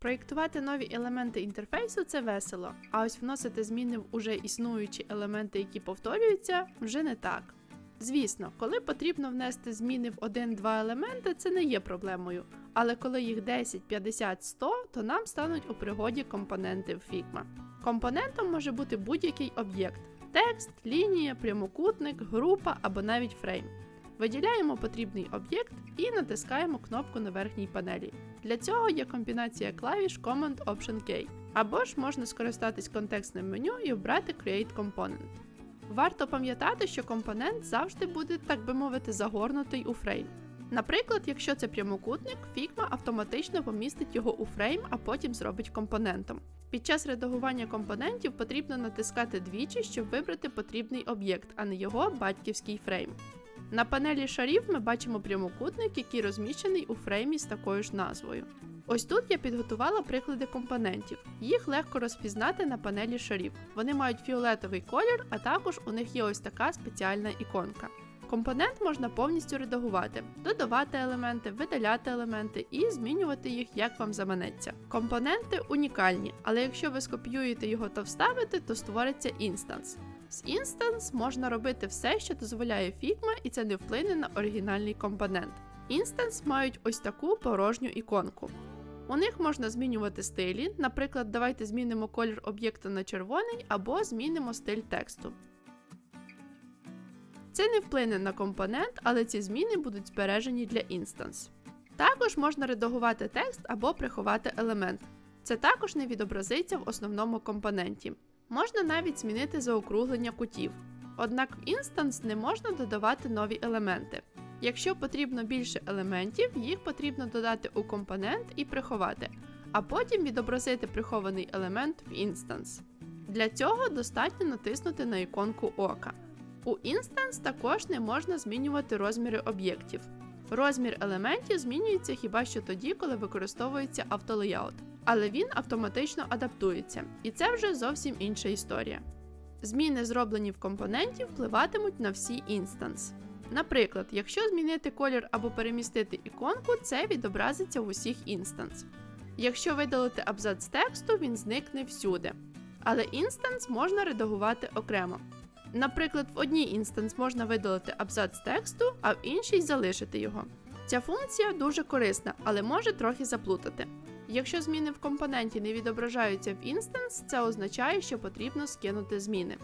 Проєктувати нові елементи інтерфейсу це весело, а ось вносити зміни в уже існуючі елементи, які повторюються, вже не так. Звісно, коли потрібно внести зміни в один-два елементи, це не є проблемою. Але коли їх 10, 50, 100, то нам стануть у пригоді компоненти в Figma. Компонентом може бути будь-який об'єкт: текст, лінія, прямокутник, група або навіть фрейм. Виділяємо потрібний об'єкт і натискаємо кнопку на верхній панелі. Для цього є комбінація клавіш Command Option K. Або ж можна скористатись контекстним меню і обрати Create Component. Варто пам'ятати, що компонент завжди буде, так би мовити, загорнутий у фрейм. Наприклад, якщо це прямокутник, Figma автоматично помістить його у фрейм, а потім зробить компонентом. Під час редагування компонентів потрібно натискати двічі, щоб вибрати потрібний об'єкт, а не його батьківський фрейм. На панелі шарів ми бачимо прямокутник, який розміщений у фреймі з такою ж назвою. Ось тут я підготувала приклади компонентів. Їх легко розпізнати на панелі шарів. Вони мають фіолетовий колір, а також у них є ось така спеціальна іконка. Компонент можна повністю редагувати, додавати елементи, видаляти елементи і змінювати їх як вам заманеться. Компоненти унікальні, але якщо ви скопіюєте його та вставите, то створиться інстанс. З інстанс можна робити все, що дозволяє Figma, і це не вплине на оригінальний компонент. Інстанс мають ось таку порожню іконку. У них можна змінювати стилі, наприклад, давайте змінимо колір об'єкта на червоний або змінимо стиль тексту. Це не вплине на компонент, але ці зміни будуть збережені для інстанс. Також можна редагувати текст або приховати елемент. Це також не відобразиться в основному компоненті. Можна навіть змінити заокруглення кутів. Однак в інстанс не можна додавати нові елементи. Якщо потрібно більше елементів, їх потрібно додати у компонент і приховати, а потім відобразити прихований елемент в інстанс. Для цього достатньо натиснути на іконку ока. У інстанс також не можна змінювати розміри об'єктів. Розмір елементів змінюється хіба що тоді, коли використовується автолеяут, але він автоматично адаптується, і це вже зовсім інша історія. Зміни, зроблені в компоненті, впливатимуть на всі інстанс. Наприклад, якщо змінити колір або перемістити іконку, це відобразиться в усіх інстанс. Якщо видалити абзац тексту, він зникне всюди. Але інстанс можна редагувати окремо. Наприклад, в одній інстанс можна видалити абзац тексту, а в іншій залишити його. Ця функція дуже корисна, але може трохи заплутати. Якщо зміни в компоненті не відображаються в інстанс, це означає, що потрібно скинути зміни.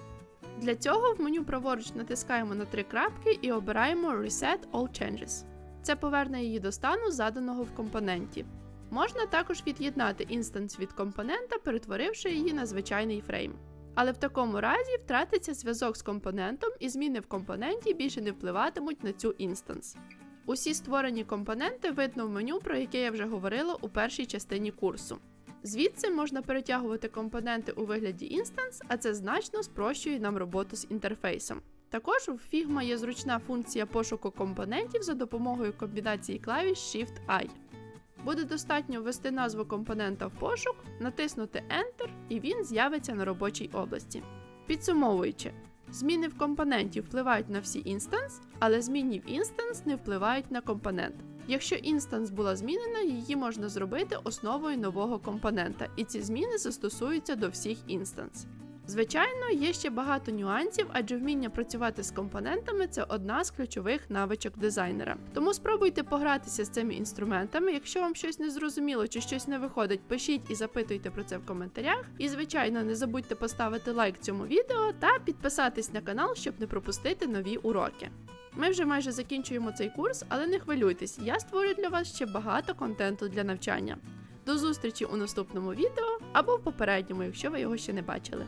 Для цього в меню праворуч натискаємо на три крапки і обираємо Reset All Changes. Це поверне її до стану, заданого в компоненті. Можна також від'єднати інстанс від компонента, перетворивши її на звичайний фрейм. Але в такому разі втратиться зв'язок з компонентом і зміни в компоненті більше не впливатимуть на цю інстанс. Усі створені компоненти видно в меню, про яке я вже говорила у першій частині курсу. Звідси можна перетягувати компоненти у вигляді інстанс, а це значно спрощує нам роботу з інтерфейсом. Також у Figma є зручна функція пошуку компонентів за допомогою комбінації клавіш Shift-I. Буде достатньо ввести назву компонента в пошук, натиснути Enter, і він з'явиться на робочій області. Підсумовуючи, зміни в компоненті впливають на всі інстанс, але зміни в інстанс не впливають на компонент. Якщо інстанс була змінена, її можна зробити основою нового компонента, і ці зміни застосуються до всіх інстанс. Звичайно, є ще багато нюансів, адже вміння працювати з компонентами це одна з ключових навичок дизайнера. Тому спробуйте погратися з цими інструментами. Якщо вам щось не зрозуміло чи щось не виходить, пишіть і запитуйте про це в коментарях. І, звичайно, не забудьте поставити лайк цьому відео та підписатись на канал, щоб не пропустити нові уроки. Ми вже майже закінчуємо цей курс, але не хвилюйтесь, я створю для вас ще багато контенту для навчання. До зустрічі у наступному відео або в попередньому, якщо ви його ще не бачили.